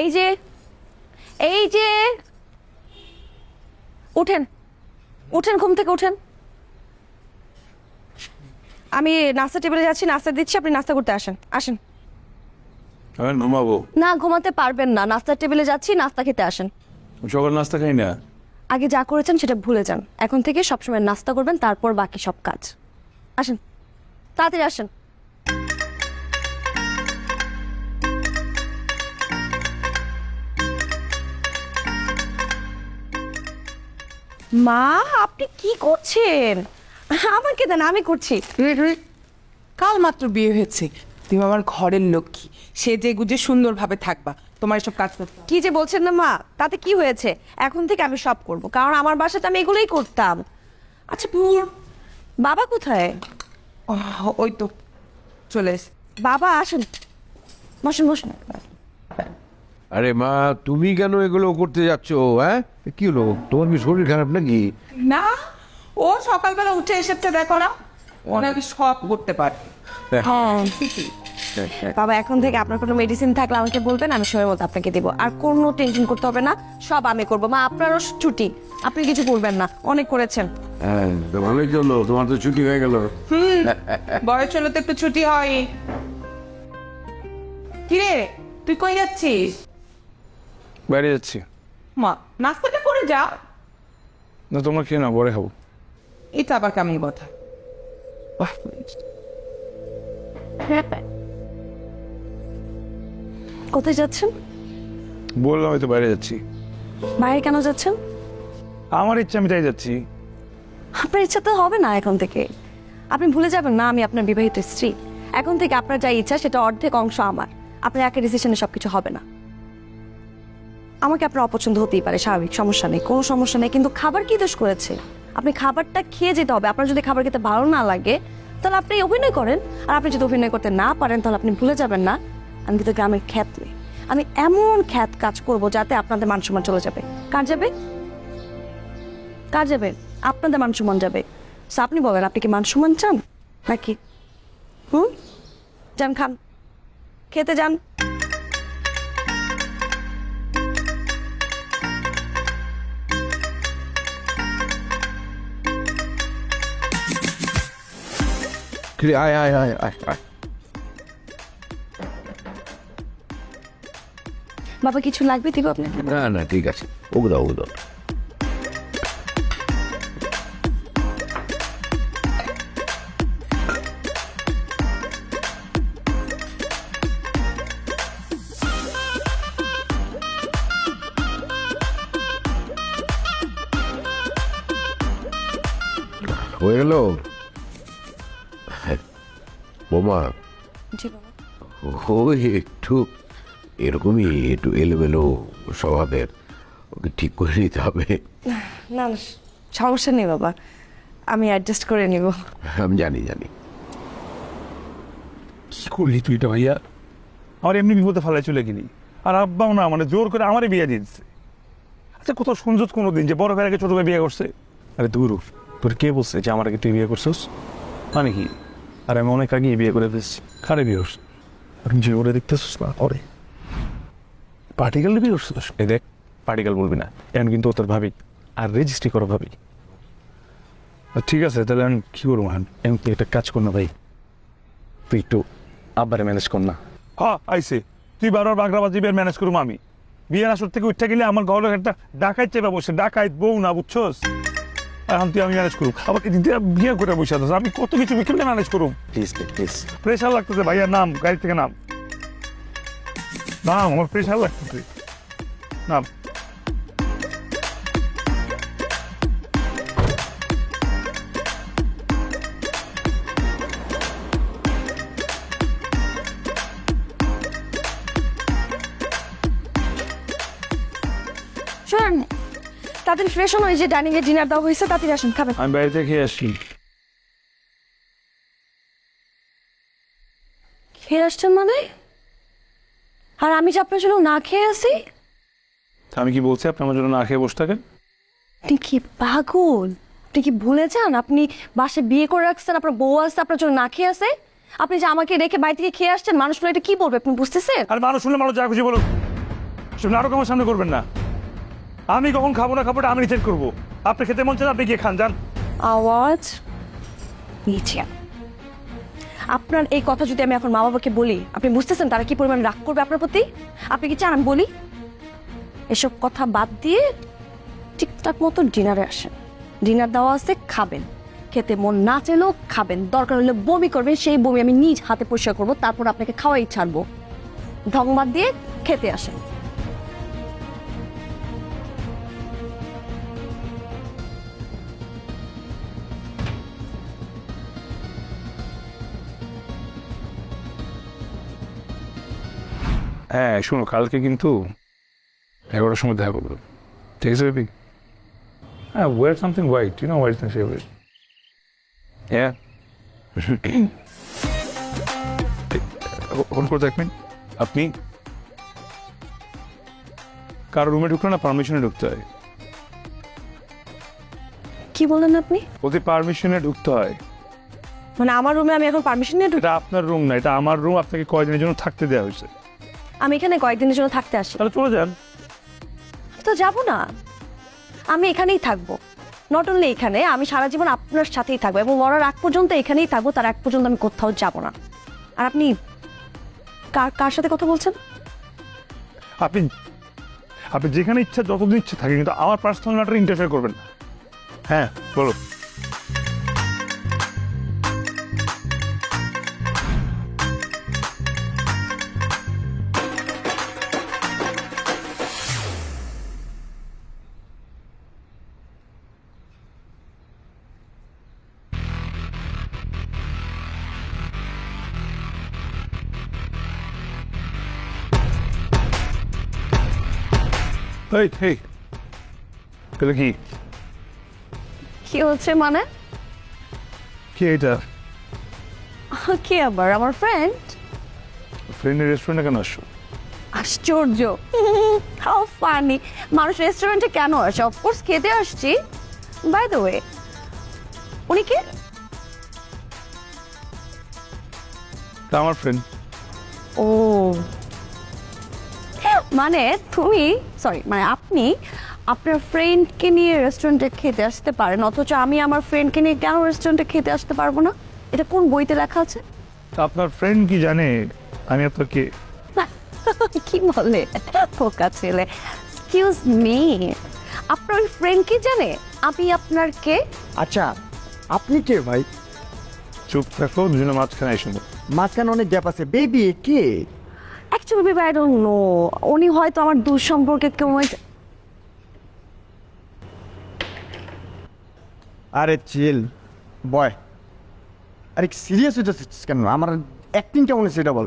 এই যে এই যে। উঠেন উঠেন ঘুম থেকে উঠেন। আমি নাস্তা টেবিলে যাচ্ছি নাস্তা দিচ্ছি আপনি নাস্তা করতে আসেন আসেন। আমি ঘুমাবো। না ঘুমাতে পারবেন না নাস্তার টেবিলে যাচ্ছি নাস্তা খেতে আসেন। সকাল নাস্তা খাই না? আগে যা করেছেন সেটা ভুলে যান। এখন থেকে সবসময় নাস্তা করবেন তারপর বাকি সব কাজ। আসেন তাড়াতাড়ি আসেন। মা আপনি কি করছেন? আমাকে দেন আমি করছি। কাল মাত্র বিয়ে হয়েছে। তুমি আমার ঘরের লক্ষ্মী। সে যে গুজে সুন্দরভাবে থাকবা তোমার এসব কাজ কি যে বলছেন না মা তাতে কি হয়েছে? এখন থেকে আমি সব করব কারণ আমার বাসাতে আমি এগুলোই করতাম। আচ্ছা বাবা কোথায়? ওই তো চলে এসে বাবা আসুন। বসুন বসুন। আরে মা তুমি কেন এগুলো করতে যাচ্ছ হ্যাঁ? কি হলো? তোমার কি শরীর খারাপ নাকি? না ও সকালবেলা উঠে এসেছে দেখো না ও নাকি সব করতে পারে। হ্যাঁ। বাবা এখন থেকে আপনার কোনো মেডিসিন থাকলে আমাকে বলবেন আমি সময় মতো আপনাকে দেবো। আর কোনো টেনশন করতে হবে না সব আমি করব। মা আপনারও ছুটি আপনি কিছু করবেন না অনেক করেছেন। হ্যাঁ ভালোই চলো তোমার তো ছুটি হয়ে গেল। বয়স হলে তো একটু ছুটি হয়। কিরে তুই কই যাচ্ছিস? বাইরে যাচ্ছি মা নাস্তাটা করে যা না তোমরা খেয়ে না পরে খাব। এটা আবার কেমন কথা? কোথায় যাচ্ছেন? বললাম হয়তো বাইরে যাচ্ছি। বাইরে কেন যাচ্ছেন? আমার ইচ্ছা আমি তাই যাচ্ছি। আপনার ইচ্ছা তো হবে না এখন থেকে। আপনি ভুলে যাবেন না আমি আপনার বিবাহিত স্ত্রী। এখন থেকে আপনার যা ইচ্ছা সেটা অর্ধেক অংশ আমার। আপনার একা ডিসিশনে সবকিছু হবে না। আমাকে আপনার অপছন্দ হতেই পারে, স্বাভাবিক, সমস্যা নেই, কোনো সমস্যা নেই, কিন্তু খাবার কি দোষ করেছে? আপনি খাবারটা খেয়ে যেতে হবে, আপনার যদি খাবার খেতে ভালো না লাগে, তাহলে আপনি অভিনয় করেন, আর আপনি যদি অভিনয় করতে না পারেন, তাহলে আপনি ভুলে যাবেন না। আমি কিন্তু গ্রামের খ্যাত নেই আমি এমন খ্যাত কাজ করব যাতে আপনাদের মান সম্মান চলে যাবে। কার যাবে? কার যাবে? আপনাদের মান সম্মান যাবে আপনি বলেন, আপনি কি মান সম্মান চান? নাকি? হুম? যান, খান। খেতে যান। কিরে, আয় আয় আয় আয় আয় বাবা কিছু লাগবে দিব আপনাকে? না না ঠিক আছে। ওকে দাও ওকে দাও। হয়ে গেল? বোমা। জি বাবা। ওই একটু এরকমই একটু এলোমেলো স্বভাবের ওকে ঠিক করে নিতে হবে। না না সমস্যা নেই বাবা। আমি অ্যাডজাস্ট করে নিব। আমি জানি জানি। কি করলি তুই এটা ভাইয়া? আমার এমনি বিপদে ফেলায় চলে গেলি। আর আব্বাও না মানে জোর করে আমারই বিয়ে দিয়ে দিচ্ছে আচ্ছা কোথাও শুনছ কোনো দিন যে বড় ভাইয়ের আগে ছোট ভাই বিয়ে করছে? আরে দূর তোর কে বলছে যে আমার আগে তুই বিয়ে করছিস? মানে কি? আর আমি অনেক আগেই বিয়ে করে ফেলছি। কারে বিয়ে করছিস আপনি যে ওরে দেখতেছিস না ওরে। পার্টিকেল বিয়ে করছিস এই দেখ পার্টিকেল বলবি না। এখন কিন্তু ও তোর ভাবি আর রেজিস্ট্রি করো ভাবি। আর ঠিক আছে তাহলে আমি কী করব এখন? এখন তুই একটা কাজ কর না ভাই। তুই একটু আব্বারে ম্যানেজ কর না। হ্যাঁ আইসে। তুই বারবার বাগড়াবাজি ম্যানেজ করুম আমি। বিয়ের আসর থেকে উঠতে গেলে আমার ঘরে একটা ডাকাইত চেপে বসে ডাকাইত বউ না বুঝছস? এখন তুই আমি ম্যানেজ করুম। আবার দিয়ে বিয়ে করে বসে আছে আমি কত কিছু কেমনে ম্যানেজ করুম। প্লিজ প্লিজ প্রেশার লাগতেছে ভাইয়া নাম গাড়ি থেকে নাম। নাম আমার প্রেশার লাগতেছে। নাম। তাড়াতাড়ি ফ্রেশ হন ওই যে ডাইনিং এ ডিনার দেওয়া হয়েছে তাড়াতাড়ি আসুন খাবেন। আমি বাড়িতে খেয়ে আসি খেয়ে আসছেন মানে? আর আমি যে আপনার জন্য না খেয়ে আসি তা আমি কি বলছি আপনি আমার জন্য না খেয়ে বসে থাকেন? আপনি কি পাগল? আপনি কি ভুলে যান? আপনি বাসে বিয়ে করে রাখছেন আপনার বউ আসছে আপনার জন্য না খেয়ে আসে আপনি যে আমাকে রেখে বাড়ি থেকে খেয়ে আসছেন মানুষগুলো এটা কি বলবে আপনি বুঝতেছেন? আর মানুষ শুনলে মানুষ যা খুশি বলুন নাটক আমার সামনে করবেন না। আমি কখন খাব না খাবোটা আমি ডিসাইড করব। আপনি খেতে মন চান আপনি গিয়ে খান, যান। আওয়াজ নিচে আপনার এই কথা যদি আমি এখন মা বাবাকে বলি, আপনি বুঝতেছেন তারা কি পরিমাণ রাগ করবে আপনার প্রতি? আপনি কি চান আমি বলি? এসব কথা বাদ দিয়ে ঠিকঠাক মতো ডিনারে আসেন। ডিনার দেওয়া আছে, খাবেন। খেতে মন না চাইলেও খাবেন। দরকার হলে বমি করবেন, সেই বমি আমি নিজ হাতে পরিষ্কার করব, তারপর আপনাকে খাওয়াই ছাড়বো। ঢং বাদ দিয়ে খেতে আসেন। হ্যাঁ শোনো কালকে কিন্তু এগারোটার সময় দেখা করব। ঠিক আছে বেবি? হ্যাঁ wear something white you know white my favourite হ্যাঁ ফোন করে দেখবেন আপনি? কারও রুমে ঢুকলে না পারমিশনে ঢুকতে হয়? কি বললেন আপনি? বলতে পারমিশনে ঢুকতে হয়। মানে আমার রুমে আমি এখন পারমিশন নিয়ে ঢুকি এটা আপনার রুম না এটা আমার রুম আপনাকে কয়দিনের জন্য থাকতে দেওয়া হয়েছে? আমি এখানে কয়েকদিনের জন্য থাকতে আসি। তাহলে চলে যান। তো যাব না। আমি এখানেই থাকব। নট অনলি এখানে আমি সারা জীবন আপনার সাথেই থাকব এবং মরার আগ পর্যন্ত এখানেই থাকব তার আগ পর্যন্ত আমি কোথাও যাব না। আর আপনি কার কার সাথে কথা বলছেন? আপনি আপনি যেখানে ইচ্ছা যতদিন ইচ্ছা থাকে কিন্তু আমার পার্সোনাল ম্যাটারে ইন্টারফেয়ার করবেন না। হ্যাঁ বলো এই এই। এগুলো কি? কি হচ্ছে মানে? কি এটা কি আবার? আমার ফ্রেন্ড ফ্রেন্ডের রেস্টুরেন্টে কেন আসছো? আশ্চর্য। হাউ ফানি মানুষ রেস্টুরেন্টে কেন আসে? অফকোর্স খেতে আসছি। বাই দ্য ওয়ে উনি কে? আমার ফ্রেন্ড ও। মানে তুমি সরি মানে আপনি আপনার ফ্রেন্ডকে নিয়ে রেস্টুরেন্টে খেতে আসতে পারেন অথচ আমি আমার ফ্রেন্ডকে নিয়ে কেন রেস্টুরেন্টে খেতে আসতে পারব না? এটা কোন বইতে লেখা আছে? তা আপনার ফ্রেন্ড কি জানে? আমি আপনাকে কি বলে? পোকা ছেলে। এক্সকিউজ মি আপনার ওই ফ্রেন্ড কি জানে? আমি আপনার কে আচ্ছা আপনি কে ভাই? চুপ থাকো দুজনে মাঝখানে এসে। মাঝখানে অনেক গ্যাপ আছে। Baby K? Actually baby I don't know উনি হয়তো আমার দূর সম্পর্কে কেউ আরে চিল বয় আরে সিরিয়াস হইতেছিস কেন? আমার অ্যাক্টিং কেমন হয়েছে এটা বল।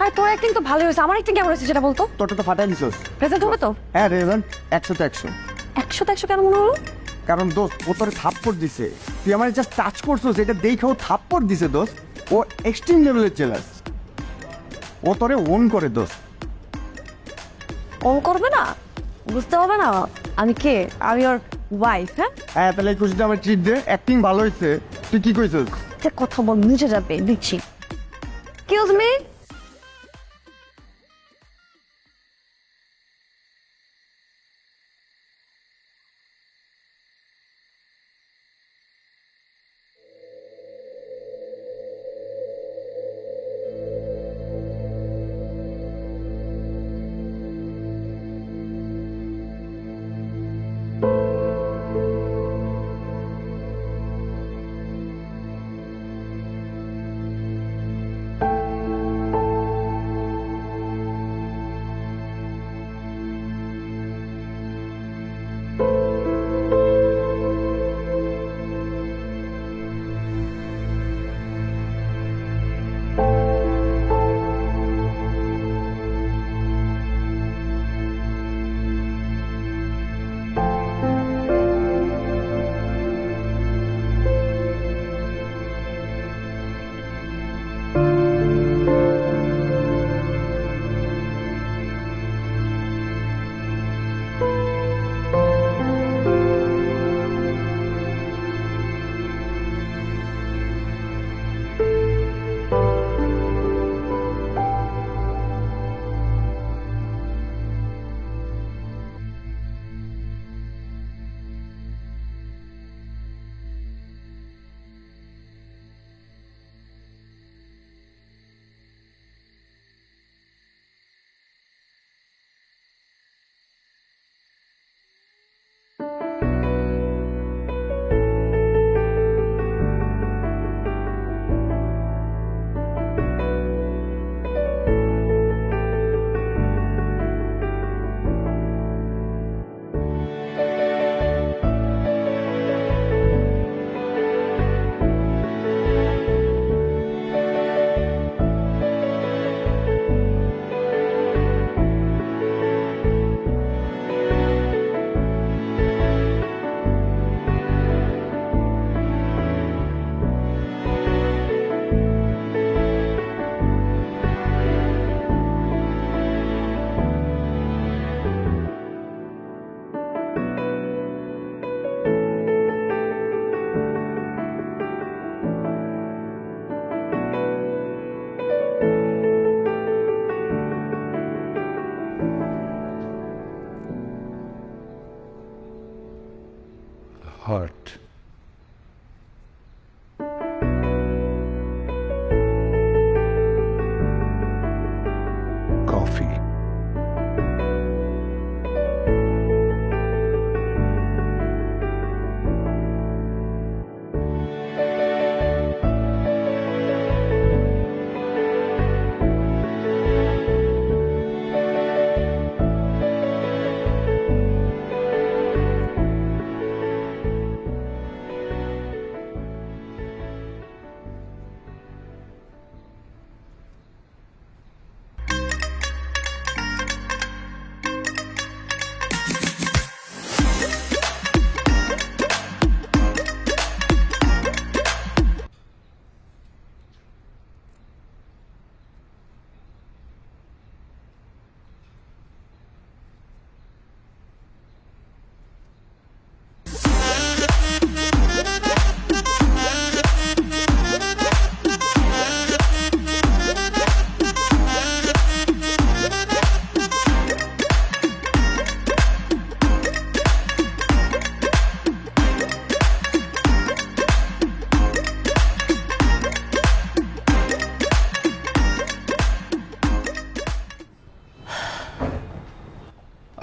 আরে তোর অ্যাক্টিং তো ভালো হয়েছে। আমার অ্যাক্টিং কেমন হয়েছে সেটা বলতো? তোরটা তো ফাটাই দিছস। প্রেজেন্ট হবে তো? হ্যাঁ রেজন একশো তো একশো। একশো তো একশো কেন মনে হলো? কারণ দোস্ত ও তোর থাপ্পড় দিছে। তুই আমার জাস্ট টাচ করছিস এটা দেখেও থাপ্পড় দিছে দোস্ত। ও এক্সট্রিম লেভেলের চেলাস ও তোরে ওন করে দোষ। ও করবে না? বুঝতে হবে না? আমি কে? আমি ওর ওয়াইফ হ্যাঁ? হ্যাঁ তাহলে খুশি খুশিতে আমার ট্রিট দে। অ্যাক্টিং ভালো হয়েছে। তুই কি কইছিস? কথা বল নিচে যাবে দেখছি। Excuse me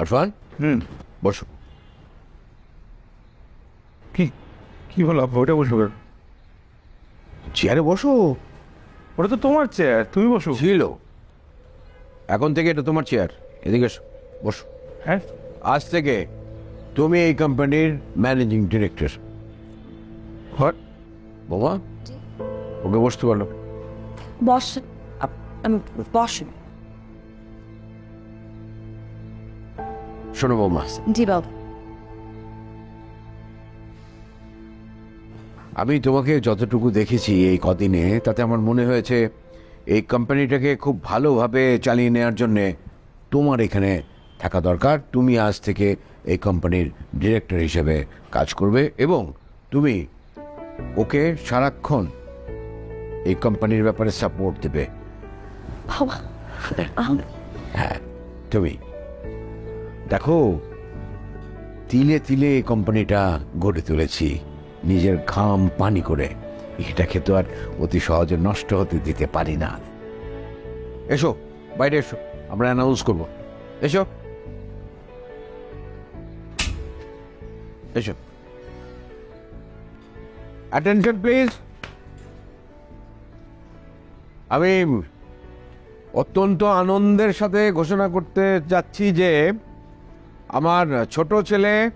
Arfan? হুম। বসো। কি কি বলো আপা ওটা বসো কেন? চেয়ারে বসো। ওটা তো তোমার চেয়ার তুমি বসো। ছিল। এখন থেকে এটা তোমার চেয়ার। এদিকে এসো বসো। হ্যাঁ? আজ থেকে তুমি এই কোম্পানির ম্যানেজিং ডিরেক্টর হোয়াট বোমা ওকে বসতে পারল বস আমি বসেন। শোনো বৌমা জি বাবু আমি তোমাকে যতটুকু দেখেছি এই কদিনে তাতে আমার মনে হয়েছে এই কোম্পানিটাকে খুব ভালোভাবে চালিয়ে নেওয়ার জন্যে তোমার এখানে থাকা দরকার। তুমি আজ থেকে এই কোম্পানির ডিরেক্টর হিসেবে কাজ করবে এবং তুমি ওকে সারাক্ষণ এই কোম্পানির ব্যাপারে সাপোর্ট দেবে। হ্যাঁ তুমি দেখো, তিলে তিলে কোম্পানিটা গড়ে তুলেছি, নিজের ঘাম পানি করে। এটাকে তো আর অতি সহজে নষ্ট হতে দিতে পারি না। এসো, বাইরে এসো, আমরা অ্যানাউন্স করব। এসো। এসো। অ্যাটেনশন প্লিজ আমি অত্যন্ত আনন্দের সাথে ঘোষণা করতে যাচ্ছি যে আমার ছোট ছেলে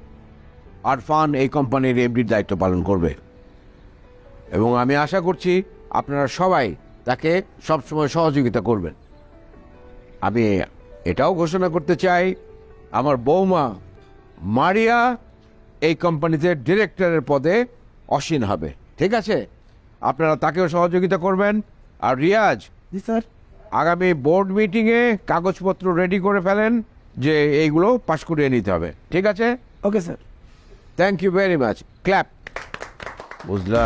আরফান এই কোম্পানির এমডির দায়িত্ব পালন করবে। এবং আমি আশা করছি আপনারা সবাই তাকে সবসময় সহযোগিতা করবেন। আমি এটাও ঘোষণা করতে চাই আমার বৌমা মারিয়া এই কোম্পানিতে ডিরেক্টরের পদে অসীন হবে। ঠিক আছে? আপনারা তাকেও সহযোগিতা করবেন। আর রিয়াজ স্যার। আগামী বোর্ড মিটিংয়ে কাগজপত্র রেডি করে ফেলেন। যে এইগুলো পাশ করিয়ে নিতে হবে। ঠিক আছে? Okay sir thank you very much clap বুঝলা?